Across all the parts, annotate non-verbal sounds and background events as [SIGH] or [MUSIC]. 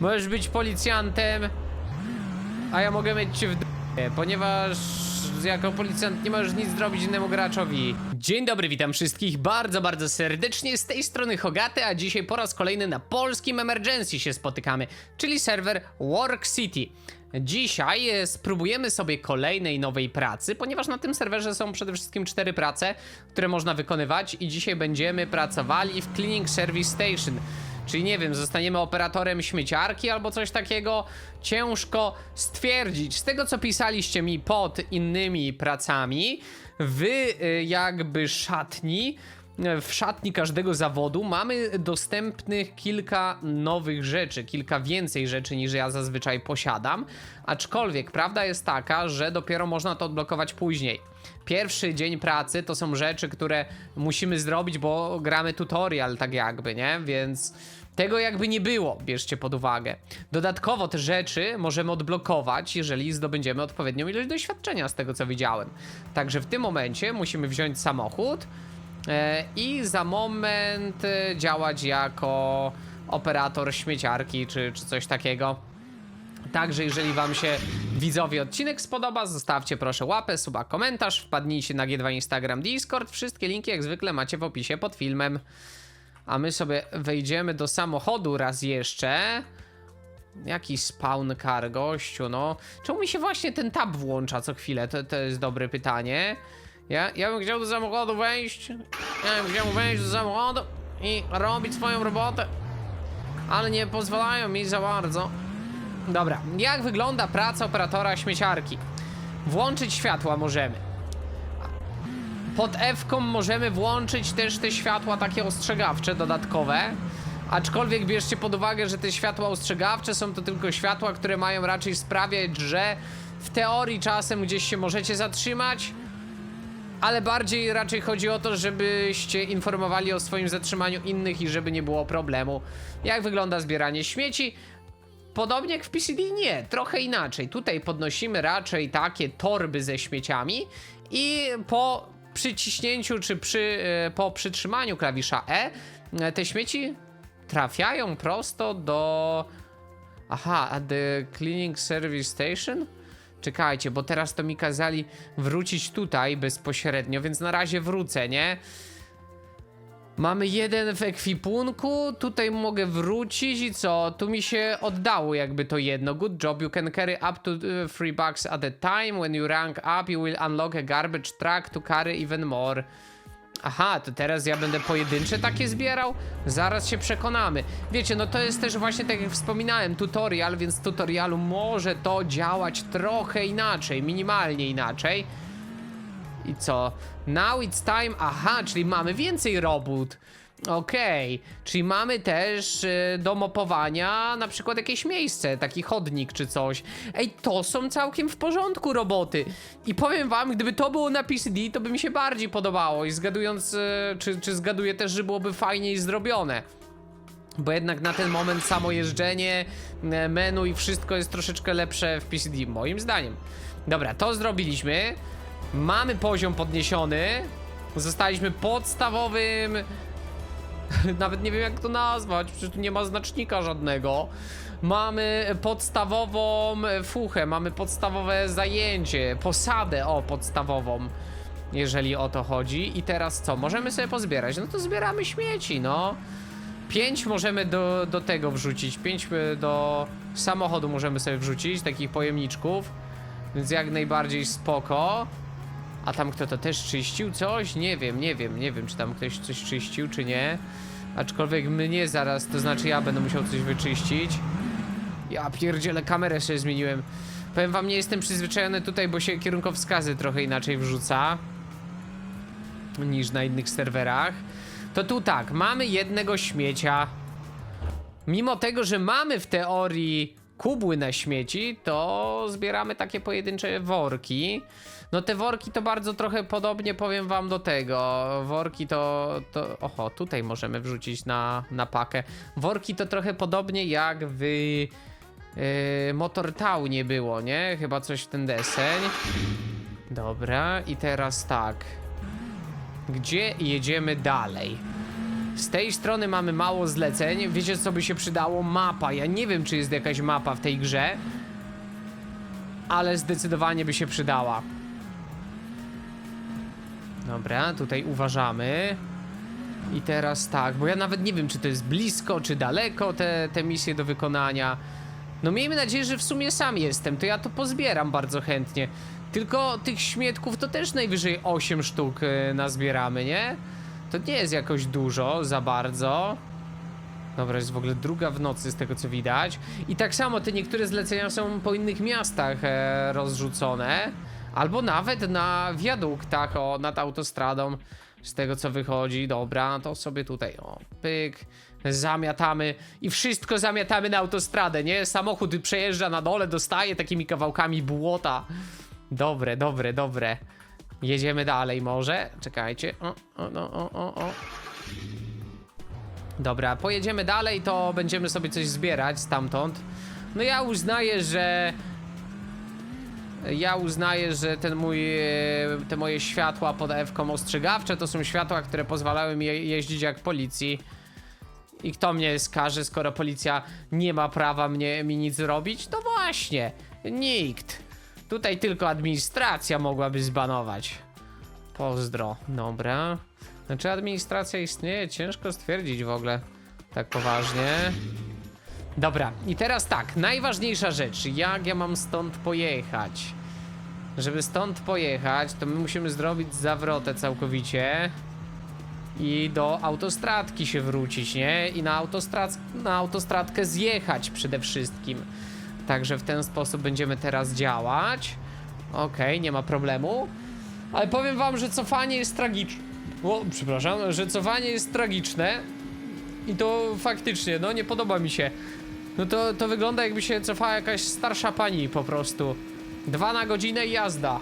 Możesz być policjantem, a ja mogę mieć cię w d***ie, ponieważ jako policjant nie możesz nic zrobić innemu graczowi. Dzień dobry, witam wszystkich bardzo, bardzo serdecznie. Z tej strony Hogaty, a dzisiaj po raz kolejny na polskim Emergency się spotykamy, czyli serwer Work City. Dzisiaj e, spróbujemy sobie kolejnej nowej pracy, ponieważ na tym serwerze są przede wszystkim cztery prace, które można wykonywać i dzisiaj będziemy pracowali w Cleaning Service Station. Czyli nie wiem, zostaniemy operatorem śmieciarki albo coś takiego. Ciężko stwierdzić. Z tego co pisaliście mi pod innymi pracami, wy y, jakby szatni. y, W szatni każdego zawodu mamy dostępnych kilka nowych rzeczy, kilka więcej rzeczy niż ja zazwyczaj posiadam. Aczkolwiek prawda jest taka, że dopiero można to odblokować później. Pierwszy dzień pracy to są rzeczy, które musimy zrobić, bo gramy tutorial, tak jakby, nie? Więc tego jakby nie było, bierzcie pod uwagę. Dodatkowo te rzeczy możemy odblokować, jeżeli zdobędziemy odpowiednią ilość doświadczenia, z tego co widziałem. Także w tym momencie musimy wziąć samochód e, i za moment e, działać jako operator śmieciarki czy, czy coś takiego. Także jeżeli wam się widzowie odcinek spodoba, zostawcie proszę łapę, suba, komentarz, wpadnijcie na G2 Instagram, Discord, wszystkie linki jak zwykle macie w opisie pod filmem. A my sobie wejdziemy do samochodu raz jeszcze. Jaki spawn car, gościu, no. Czemu mi się właśnie ten tab włącza co chwilę? To, to jest dobre pytanie. Ja, ja bym chciał do samochodu wejść. Ja bym chciał wejść do samochodu i robić swoją robotę. Ale nie pozwalają mi za bardzo. Dobra, jak wygląda praca operatora śmieciarki? Włączyć światła możemy. Pod F-ką możemy włączyć też te światła takie ostrzegawcze, dodatkowe. Aczkolwiek bierzcie pod uwagę, że te światła ostrzegawcze są to tylko światła, które mają raczej sprawiać, że w teorii czasem gdzieś się możecie zatrzymać, ale bardziej raczej chodzi o to, żebyście informowali o swoim zatrzymaniu innych i żeby nie było problemu. Jak wygląda zbieranie śmieci? Podobnie jak w PCD nie, trochę inaczej. Tutaj podnosimy raczej takie torby ze śmieciami i po przyciśnięciu czy przy, e, po przytrzymaniu klawisza E e, te śmieci trafiają prosto do... Aha, the cleaning service station? Czekajcie, bo teraz to mi kazali wrócić tutaj bezpośrednio, więc na razie wrócę, nie? Mamy jeden w ekwipunku, tutaj mogę wrócić i co? Tu mi się oddało jakby to jedno. Good job, you can carry up to 3 bucks at a time. When you rank up, you will unlock a garbage truck to carry even more. Aha, to teraz ja będę pojedyncze takie zbierał? Zaraz się przekonamy. Wiecie, no to jest też właśnie tak jak wspominałem, tutorial, więc w tutorialu może to działać trochę inaczej, minimalnie inaczej. I co? Now it's time. Aha, czyli mamy więcej robót. Okej, czyli mamy też y, do mopowania na przykład jakieś miejsce, taki chodnik czy coś. Ej, to są całkiem w porządku roboty. I powiem wam, gdyby to było na PCD, to by mi się bardziej podobało. I zgadując, y, czy, czy zgaduję też, że byłoby fajniej zrobione. Bo jednak na ten moment samo jeżdżenie, e, menu i wszystko jest troszeczkę lepsze w PCD, moim zdaniem. Dobra, to zrobiliśmy. Mamy poziom podniesiony. Zostaliśmy podstawowym. [LAUGHS] Nawet nie wiem jak to nazwać, przecież tu nie ma znacznika żadnego. Mamy podstawową fuchę, mamy podstawowe zajęcie, posadę, o, podstawową, jeżeli o to chodzi. I teraz co? Możemy sobie pozbierać? No to zbieramy śmieci, no. 5 możemy do, do tego wrzucić, 5 do samochodu możemy sobie wrzucić, takich pojemniczków, więc jak najbardziej spoko. A tam kto to też czyścił coś? Nie wiem, nie wiem, nie wiem, czy tam ktoś coś czyścił, czy nie. Aczkolwiek mnie zaraz, to znaczy ja będę musiał coś wyczyścić. Ja pierdzielę, kamerę sobie zmieniłem. Powiem wam, nie jestem przyzwyczajony tutaj, bo się kierunkowskazy trochę inaczej wrzuca niż na innych serwerach. To tu tak, mamy jednego śmiecia. Mimo tego, że mamy w teorii kubły na śmieci, to zbieramy takie pojedyncze worki. No te worki to bardzo trochę podobnie powiem wam do tego. Worki to, to oho, tutaj możemy wrzucić na, na pakę. Worki to trochę podobnie jak w yy, Motor Townie było, nie? Chyba coś w ten deseń. Dobra, i teraz tak. Gdzie jedziemy dalej? Z tej strony mamy mało zleceń. Wiecie, co by się przydało? Mapa. Ja nie wiem, czy jest jakaś mapa w tej grze, ale zdecydowanie by się przydała. Dobra, tutaj uważamy. I teraz tak, bo ja nawet nie wiem, czy to jest blisko, czy daleko te, te misje do wykonania. No miejmy nadzieję, że w sumie sam jestem, to ja to pozbieram bardzo chętnie. Tylko tych śmietków to też najwyżej 8 sztuk y, nazbieramy, nie? To nie jest jakoś dużo, za bardzo. Dobra, jest w ogóle druga w nocy z tego co widać. I tak samo te niektóre zlecenia są po innych miastach e, rozrzucone. Albo nawet na wiaduktach, o, nad autostradą. Z tego co wychodzi, dobra, to sobie tutaj, o, pyk, zamiatamy i wszystko zamiatamy na autostradę, nie? Samochód przejeżdża na dole, dostaje takimi kawałkami błota. Dobre, dobre, dobre. Jedziemy dalej może? Czekajcie. O, o, no, o, o, o. Dobra, pojedziemy dalej, to będziemy sobie coś zbierać stamtąd. No ja uznaję, że... Ja uznaję, że ten mój, te moje światła pod F-ką ostrzegawcze to są światła, które pozwalały mi je- jeździć jak policji. I kto mnie skaże, skoro policja nie ma prawa mnie, mi nic zrobić? No właśnie, nikt. Tutaj tylko administracja mogłaby zbanować. Pozdro, dobra. Znaczy administracja istnieje? Ciężko stwierdzić w ogóle. Tak poważnie. Dobra, i teraz tak, najważniejsza rzecz, jak ja mam stąd pojechać? Żeby stąd pojechać, to my musimy zrobić zawrotę całkowicie i do autostradki się wrócić, nie? I na, autostrad na autostradkę zjechać przede wszystkim. Także w ten sposób będziemy teraz działać. Okej, nie ma problemu. Ale powiem wam, że cofanie jest tragiczne. O, przepraszam, że cofanie jest tragiczne. I to faktycznie, no nie podoba mi się. No to, to wygląda jakby się cofała jakaś starsza pani po prostu. Dwa na godzinę i jazda.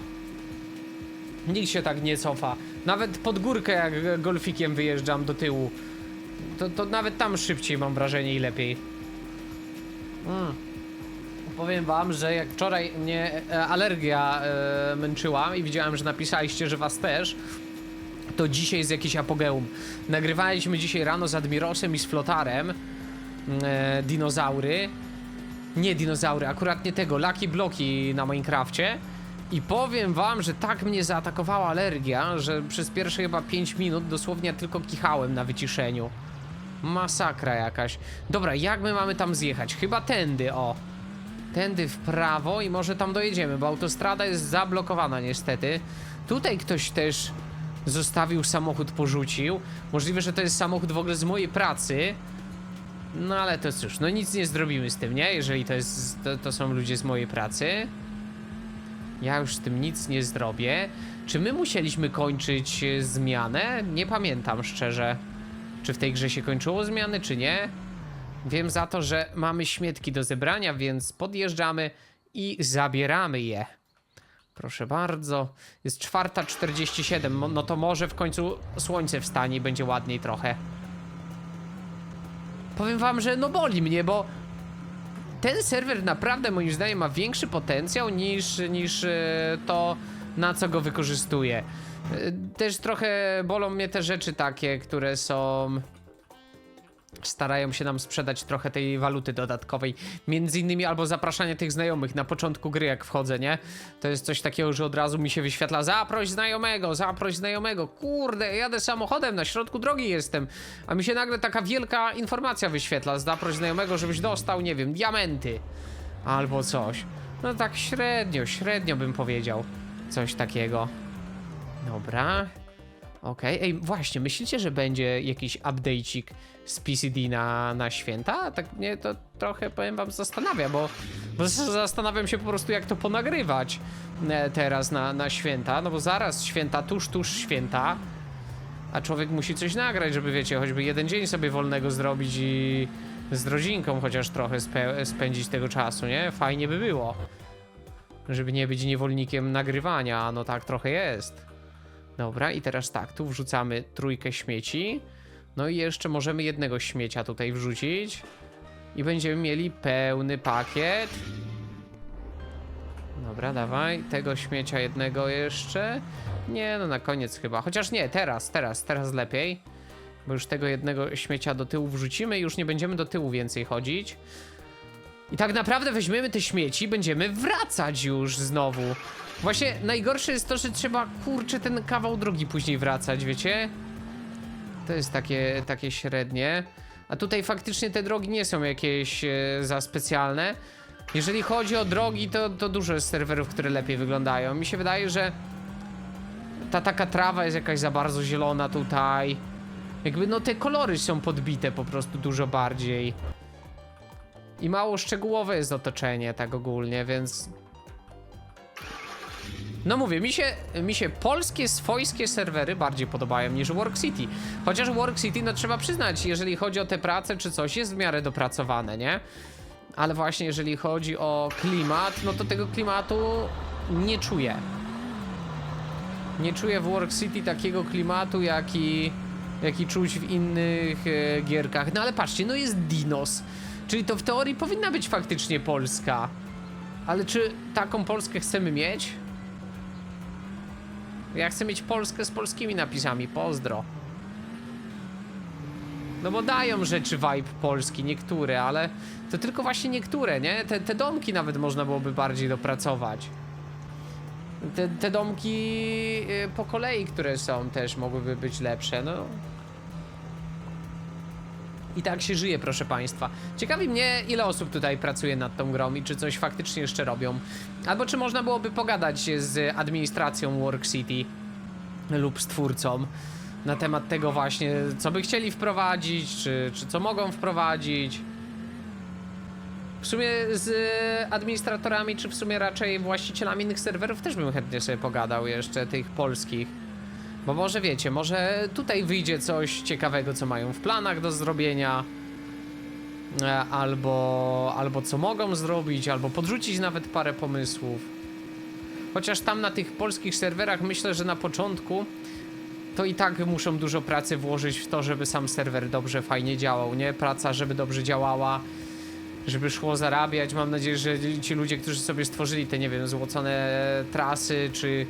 Nikt się tak nie cofa. Nawet pod górkę jak golfikiem wyjeżdżam do tyłu. To, to nawet tam szybciej mam wrażenie i lepiej. Mm. Powiem wam, że jak wczoraj mnie e, alergia e, męczyła i widziałem, że napisaliście, że was też, to dzisiaj jest jakiś apogeum. Nagrywaliśmy dzisiaj rano z Admirosem i z Flotarem e, dinozaury. Nie dinozaury, akurat nie tego, Lucky Bloki na Minecrafcie. I powiem wam, że tak mnie zaatakowała alergia, że przez pierwsze chyba 5 minut dosłownie tylko kichałem na wyciszeniu. Masakra jakaś. Dobra, jak my mamy tam zjechać? Chyba tędy, o. Tędy w prawo i może tam dojedziemy, bo autostrada jest zablokowana niestety. Tutaj ktoś też zostawił samochód, porzucił. Możliwe, że to jest samochód w ogóle z mojej pracy. No ale to cóż, no nic nie zrobimy z tym, nie? Jeżeli to, jest, to, to są ludzie z mojej pracy. Ja już z tym nic nie zrobię. Czy my musieliśmy kończyć e, zmianę? Nie pamiętam szczerze. Czy w tej grze się kończyło zmiany, czy nie? Wiem za to, że mamy śmietki do zebrania, więc podjeżdżamy i zabieramy je. Proszę bardzo. Jest 4.47, mo- no to może w końcu słońce wstanie i będzie ładniej trochę. Powiem wam, że no boli mnie, bo ten serwer naprawdę moim zdaniem ma większy potencjał niż, niż e, to, na co go wykorzystuje. Też trochę bolą mnie te rzeczy takie, które są starają się nam sprzedać trochę tej waluty dodatkowej. Między innymi albo zapraszanie tych znajomych na początku gry, jak wchodzę, nie? To jest coś takiego, że od razu mi się wyświetla zaproś znajomego, zaproś znajomego. Kurde, jadę samochodem, na środku drogi jestem. A mi się nagle taka wielka informacja wyświetla. Zaproś znajomego, żebyś dostał, nie wiem, diamenty. Albo coś. No tak średnio, średnio bym powiedział. Coś takiego. Dobra. Okej, ej, właśnie, myślicie, że będzie jakiś update'ik z PCD na, na święta? Tak mnie to trochę, powiem wam, zastanawia, bo, bo zastanawiam się po prostu, jak to ponagrywać e, teraz na, na święta, no bo zaraz święta, tuż, tuż święta, a człowiek musi coś nagrać, żeby, wiecie, choćby jeden dzień sobie wolnego zrobić i z rodzinką chociaż trochę spędzić tego czasu, nie? Fajnie by było. Żeby nie być niewolnikiem nagrywania, no tak trochę jest. Dobra, i teraz tak, tu wrzucamy trójkę śmieci. No i jeszcze możemy jednego śmiecia tutaj wrzucić. I będziemy mieli pełny pakiet. Dobra, dawaj. Tego śmiecia jednego jeszcze. Nie, no na koniec chyba. Chociaż nie, teraz, teraz, teraz lepiej. Bo już tego jednego śmiecia do tyłu wrzucimy i już nie będziemy do tyłu więcej chodzić. I tak naprawdę weźmiemy te śmieci będziemy wracać już znowu. Właśnie najgorsze jest to, że trzeba, kurczę, ten kawał drogi później wracać, wiecie? To jest takie, takie średnie. A tutaj faktycznie te drogi nie są jakieś e, za specjalne. Jeżeli chodzi o drogi, to, to dużo jest serwerów, które lepiej wyglądają. Mi się wydaje, że ta taka trawa jest jakaś za bardzo zielona tutaj. Jakby no te kolory są podbite po prostu dużo bardziej. I mało szczegółowe jest otoczenie tak ogólnie, więc... No mówię, mi się, mi się polskie, swojskie serwery bardziej podobają niż Work City. Chociaż Work City, no trzeba przyznać, jeżeli chodzi o te prace czy coś, jest w miarę dopracowane, nie? Ale właśnie jeżeli chodzi o klimat, no to tego klimatu nie czuję. Nie czuję w Work City takiego klimatu, jaki, jaki czuć w innych e, gierkach. No ale patrzcie, no jest Dinos. Czyli to w teorii powinna być faktycznie Polska. Ale czy taką Polskę chcemy mieć? Ja chcę mieć Polskę z polskimi napisami. Pozdro. No bo dają rzeczy vibe polski, niektóre, ale to tylko właśnie niektóre, nie? Te, te domki nawet można byłoby bardziej dopracować. Te, te domki y, po kolei, które są, też mogłyby być lepsze, no. I tak się żyje, proszę Państwa. Ciekawi mnie, ile osób tutaj pracuje nad tą grą i czy coś faktycznie jeszcze robią. Albo czy można byłoby pogadać z administracją Work City lub z twórcą na temat tego właśnie, co by chcieli wprowadzić, czy, czy co mogą wprowadzić. W sumie z administratorami, czy w sumie raczej właścicielami innych serwerów też bym chętnie sobie pogadał jeszcze, tych polskich. Bo może wiecie, może tutaj wyjdzie coś ciekawego, co mają w planach do zrobienia. E, Albo, albo co mogą zrobić, albo podrzucić nawet parę pomysłów. Chociaż tam na tych polskich serwerach myślę, że na początku to i tak muszą dużo pracy włożyć w to, żeby sam serwer dobrze, fajnie działał, nie? Praca, żeby dobrze działała, żeby szło zarabiać. Mam nadzieję, że ci ludzie, którzy sobie stworzyli te, nie wiem, złocone trasy, czy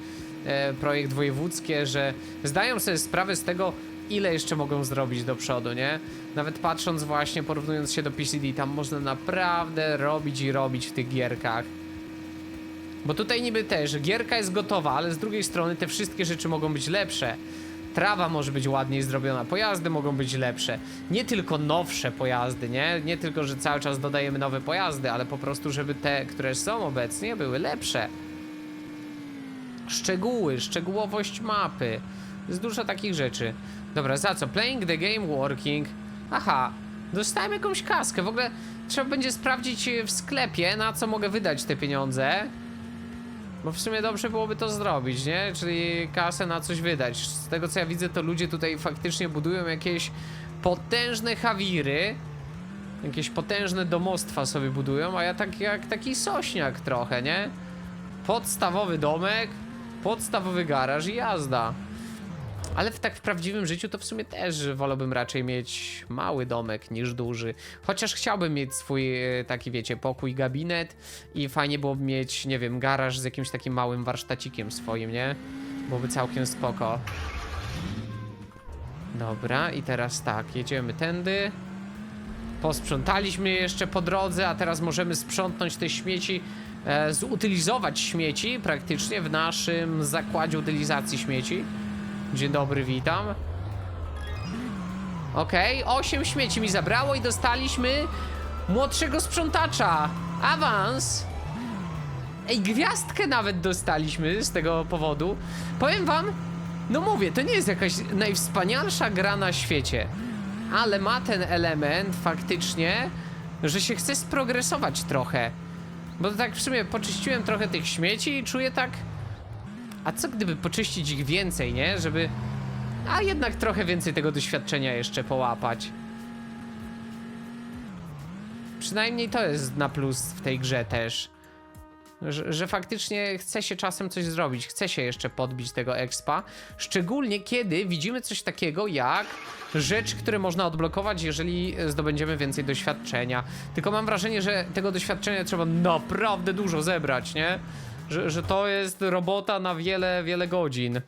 projekt wojewódzkie, że zdają sobie sprawę z tego, ile jeszcze mogą zrobić do przodu, nie? Nawet patrząc właśnie, porównując się do PCD, tam można naprawdę robić i robić w tych gierkach. Bo tutaj niby też gierka jest gotowa, ale z drugiej strony te wszystkie rzeczy mogą być lepsze. Trawa może być ładniej zrobiona, pojazdy mogą być lepsze. Nie tylko nowsze pojazdy, nie? Nie tylko, że cały czas dodajemy nowe pojazdy, ale po prostu, żeby te, które są obecnie, były lepsze. Szczegóły, szczegółowość mapy. Jest dużo takich rzeczy. Dobra, za co? Playing the game, working. Aha, dostałem jakąś kaskę. W ogóle trzeba będzie sprawdzić w sklepie, na co mogę wydać te pieniądze. Bo w sumie dobrze byłoby to zrobić, nie? Czyli kasę na coś wydać. Z tego co ja widzę, to ludzie tutaj faktycznie budują jakieś potężne hawiry. Jakieś potężne domostwa sobie budują, a ja tak jak taki sośniak trochę, nie? Podstawowy domek, podstawowy garaż i jazda. Ale w tak w prawdziwym życiu to w sumie też wolałbym raczej mieć mały domek niż duży. Chociaż chciałbym mieć swój e, taki, wiecie, pokój, gabinet i fajnie byłoby mieć, nie wiem, garaż z jakimś takim małym warsztacikiem swoim, nie? Byłoby całkiem spoko. Dobra, i teraz tak, jedziemy tędy. Posprzątaliśmy jeszcze po drodze, a teraz możemy sprzątnąć te śmieci, e, zutylizować śmieci praktycznie w naszym zakładzie utylizacji śmieci. Dzień dobry, witam. Okay, 8 śmieci mi zabrało i dostaliśmy młodszego sprzątacza. Awans. Ej, gwiazdkę nawet dostaliśmy z tego powodu. Powiem wam, no mówię, to nie jest jakaś najwspanialsza gra na świecie, ale ma ten element faktycznie, że się chce sprogresować trochę. Bo tak w sumie poczyściłem trochę tych śmieci i czuję tak, a co gdyby poczyścić ich więcej, nie? Żeby. A jednak trochę więcej tego doświadczenia jeszcze połapać. Przynajmniej to jest na plus w tej grze też. Że, że faktycznie chce się czasem coś zrobić, chce się jeszcze podbić tego expa. Szczególnie kiedy widzimy coś takiego jak rzecz, które można odblokować, jeżeli zdobędziemy więcej doświadczenia. Tylko mam wrażenie, że tego doświadczenia trzeba naprawdę dużo zebrać, nie? Że, że to jest robota na wiele, wiele godzin.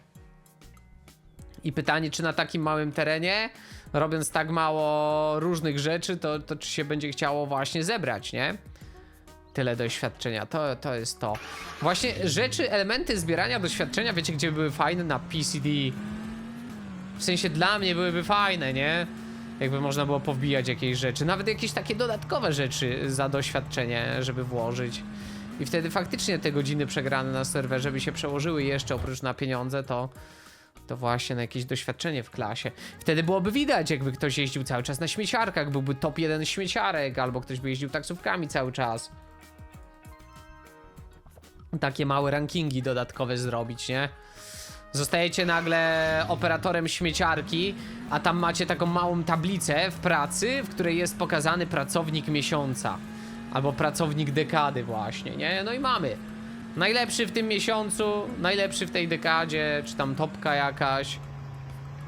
I pytanie, czy na takim małym terenie robiąc tak mało różnych rzeczy, to, to czy się będzie chciało właśnie zebrać, nie? Tyle doświadczenia, to, to jest to. Właśnie rzeczy, elementy zbierania doświadczenia, wiecie gdzie były fajne? Na PCD. W sensie dla mnie byłyby fajne, nie? Jakby można było powbijać jakieś rzeczy, nawet jakieś takie dodatkowe rzeczy za doświadczenie, żeby włożyć. I wtedy faktycznie te godziny przegrane na serwerze by się przełożyły jeszcze oprócz na pieniądze, to to właśnie na jakieś doświadczenie w klasie. Wtedy byłoby widać, jakby ktoś jeździł cały czas na śmieciarkach, byłby top jeden śmieciarek, albo ktoś by jeździł taksówkami cały czas. Takie małe rankingi dodatkowe zrobić, nie? Zostajecie nagle operatorem śmieciarki, a tam macie taką małą tablicę w pracy, w której jest pokazany pracownik miesiąca. Albo pracownik dekady właśnie, nie? No i mamy. Najlepszy w tym miesiącu, najlepszy w tej dekadzie, czy tam topka jakaś.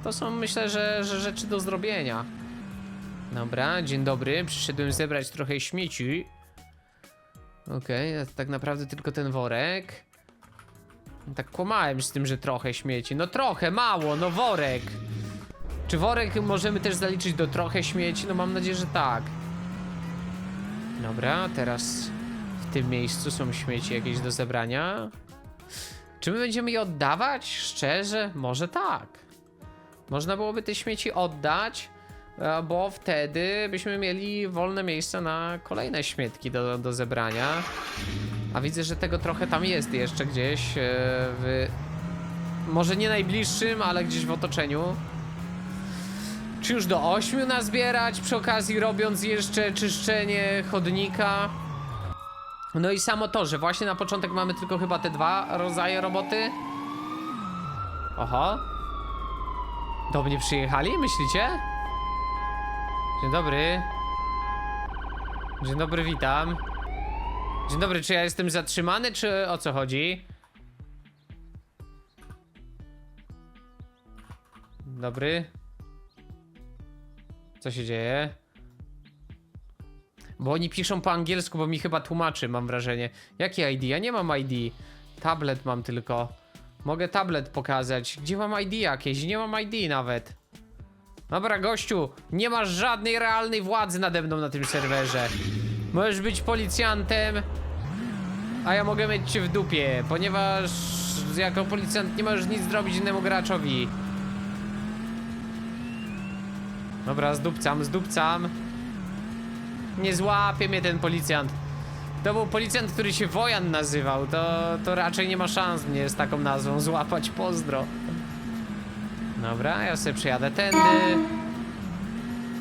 To są myślę, że, że rzeczy do zrobienia. Dobra, dzień dobry. Przyszedłem zebrać trochę śmieci. Okej, a tak naprawdę tylko ten worek. Tak kłamałem z tym, że trochę śmieci. No trochę, mało, no worek. Czy worek możemy też zaliczyć do trochę śmieci? No mam nadzieję, że tak. Dobra, teraz w tym miejscu są śmieci jakieś do zebrania. Czy my będziemy je oddawać? Szczerze? Może tak. Można byłoby te śmieci oddać, bo wtedy byśmy mieli wolne miejsce na kolejne śmietki do, do zebrania. A widzę, że tego trochę tam jest jeszcze gdzieś e, w... Może nie najbliższym, ale gdzieś w otoczeniu. Czy już do ośmiu nazbierać, przy okazji robiąc jeszcze czyszczenie chodnika? No i samo to, że właśnie na początek mamy tylko chyba te dwa rodzaje roboty. Oho. Do mnie przyjechali, myślicie? Dzień dobry. Dzień dobry, witam. Dzień dobry, czy ja jestem zatrzymany, czy o co chodzi? Dobry. Co się dzieje? Bo oni piszą po angielsku, bo mi chyba tłumaczy, mam wrażenie. Jakie ID? Ja nie mam ID. Tablet mam tylko. Mogę tablet pokazać. Gdzie mam ID jakieś? Nie mam ID nawet. Dobra, gościu, nie masz żadnej realnej władzy nade mną na tym serwerze. Możesz być policjantem, a ja mogę mieć cię w dupie, ponieważ jako policjant nie możesz nic zrobić innemu graczowi. Dobra, zdupcam, zdupcam. Nie złapie mnie ten policjant. To był policjant, który się Wojan nazywał. To, to raczej nie ma szans mnie z taką nazwą złapać. Pozdro. Dobra, ja sobie przejadę tędy.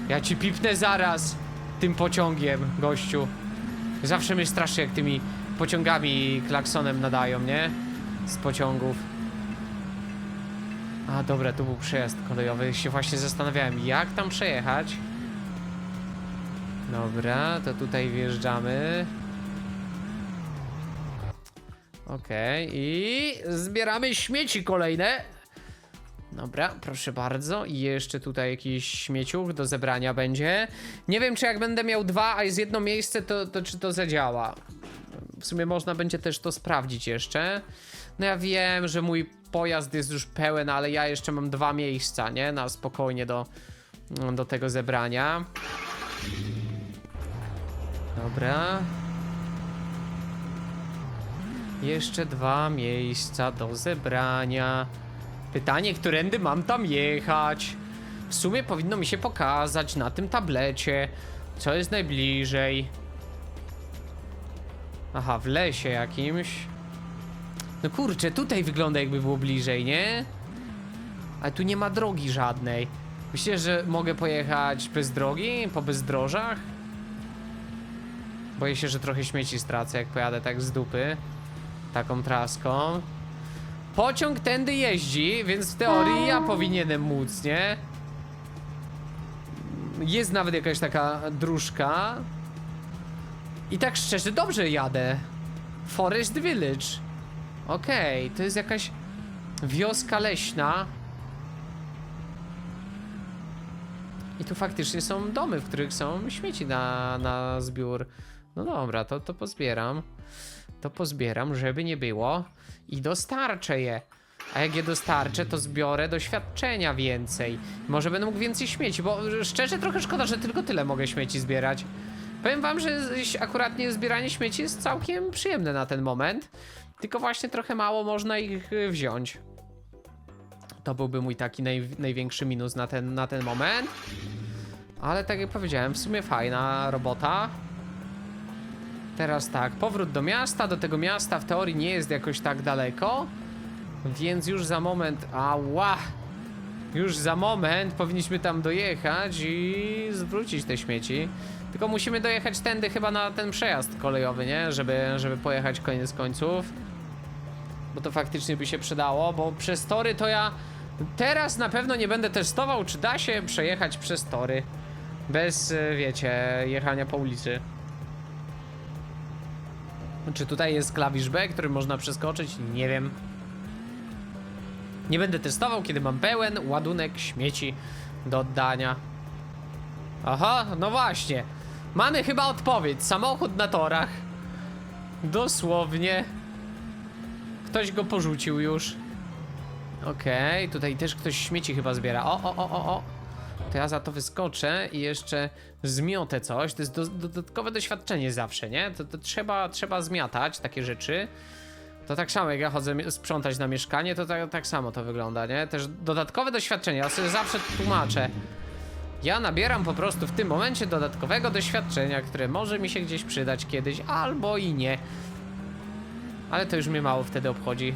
Ja ci pipnę zaraz tym pociągiem, gościu. Zawsze mnie straszy, jak tymi pociągami klaksonem nadają, nie? Z pociągów. A dobra, tu był przejazd kolejowy. Się właśnie zastanawiałem, jak tam przejechać. Dobra, to tutaj wjeżdżamy. Okej, i zbieramy śmieci kolejne. Dobra, proszę bardzo. I jeszcze tutaj jakiś śmieciuch do zebrania będzie. Nie wiem, czy jak będę miał dwa, a jest jedno miejsce, to, to czy to zadziała. W sumie można będzie też to sprawdzić jeszcze. No ja wiem, że mój pojazd jest już pełen, ale ja jeszcze mam dwa miejsca, nie? Na spokojnie do, do tego zebrania. Dobra. Jeszcze dwa miejsca do zebrania. Pytanie, którędy mam tam jechać? W sumie powinno mi się pokazać na tym tablecie, co jest najbliżej. Aha, w lesie jakimś. No kurczę, tutaj wygląda jakby było bliżej, nie? Ale tu nie ma drogi żadnej. Myślę, że mogę pojechać bez drogi, po bezdrożach? Boję się, że trochę śmieci stracę, jak pojadę tak z dupy. Taką traską. Pociąg tędy jeździ, więc w teorii ja powinienem móc, nie? Jest nawet jakaś taka dróżka. I tak szczerze, dobrze jadę. Forest Village. Okej, to jest jakaś wioska leśna. I tu faktycznie są domy, w których są śmieci na, na zbiór. No dobra, to, to pozbieram. To pozbieram, żeby nie było. I dostarczę je. A jak je dostarczę, to zbiorę doświadczenia więcej. Może będę mógł więcej śmieci, bo szczerze trochę szkoda, że tylko tyle mogę śmieci zbierać. Powiem wam, że akuratnie zbieranie śmieci jest całkiem przyjemne na ten moment. Tylko właśnie trochę mało można ich y, wziąć. To byłby mój taki naj, największy minus na ten, na ten moment. Ale tak jak powiedziałem, w sumie fajna robota. Teraz tak, powrót do miasta. Do tego miasta w teorii nie jest jakoś tak daleko. Więc już za moment. Ała! Już za moment powinniśmy tam dojechać i zwrócić te śmieci. Tylko musimy dojechać tędy chyba na ten przejazd kolejowy, nie? Żeby, żeby pojechać koniec końców. Bo to faktycznie by się przydało, bo przez tory to ja teraz na pewno nie będę testował, czy da się przejechać przez tory. Bez, e, wiecie, jechania po ulicy. Czy tutaj jest klawisz B, który można przeskoczyć? Nie wiem. Nie będę testował, kiedy mam pełen ładunek śmieci do oddania. Aha, no właśnie. Mamy chyba odpowiedź. Samochód na torach. Dosłownie. Ktoś go porzucił już. Okej, tutaj też ktoś śmieci chyba zbiera. O, o, o, o, o. To ja za to wyskoczę i jeszcze zmiotę coś. To jest do, dodatkowe doświadczenie zawsze, nie? To, to trzeba, trzeba zmiatać takie rzeczy. To tak samo, jak ja chodzę sprzątać na mieszkanie, to tak, tak samo to wygląda, nie? Też dodatkowe doświadczenie, ja sobie zawsze tłumaczę. Ja nabieram po prostu w tym momencie dodatkowego doświadczenia, które może mi się gdzieś przydać kiedyś, albo i nie. Ale to już mnie mało wtedy obchodzi.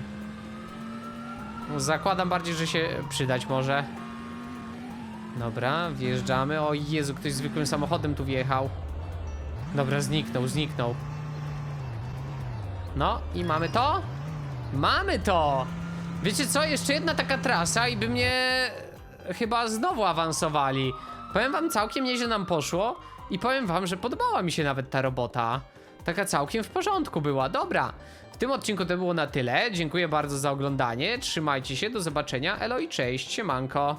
Zakładam bardziej, że się przydać może. Dobra, wjeżdżamy. O Jezu, ktoś zwykłym samochodem tu wjechał. Dobra, zniknął, zniknął. No i mamy to? Mamy to! Wiecie co, jeszcze jedna taka trasa i by mnie chyba znowu awansowali. Powiem wam, całkiem nieźle nam poszło i powiem wam, że podobała mi się nawet ta robota. Taka całkiem w porządku była, dobra. W tym odcinku to było na tyle. Dziękuję bardzo za oglądanie. Trzymajcie się, do zobaczenia. Elo i cześć, siemanko.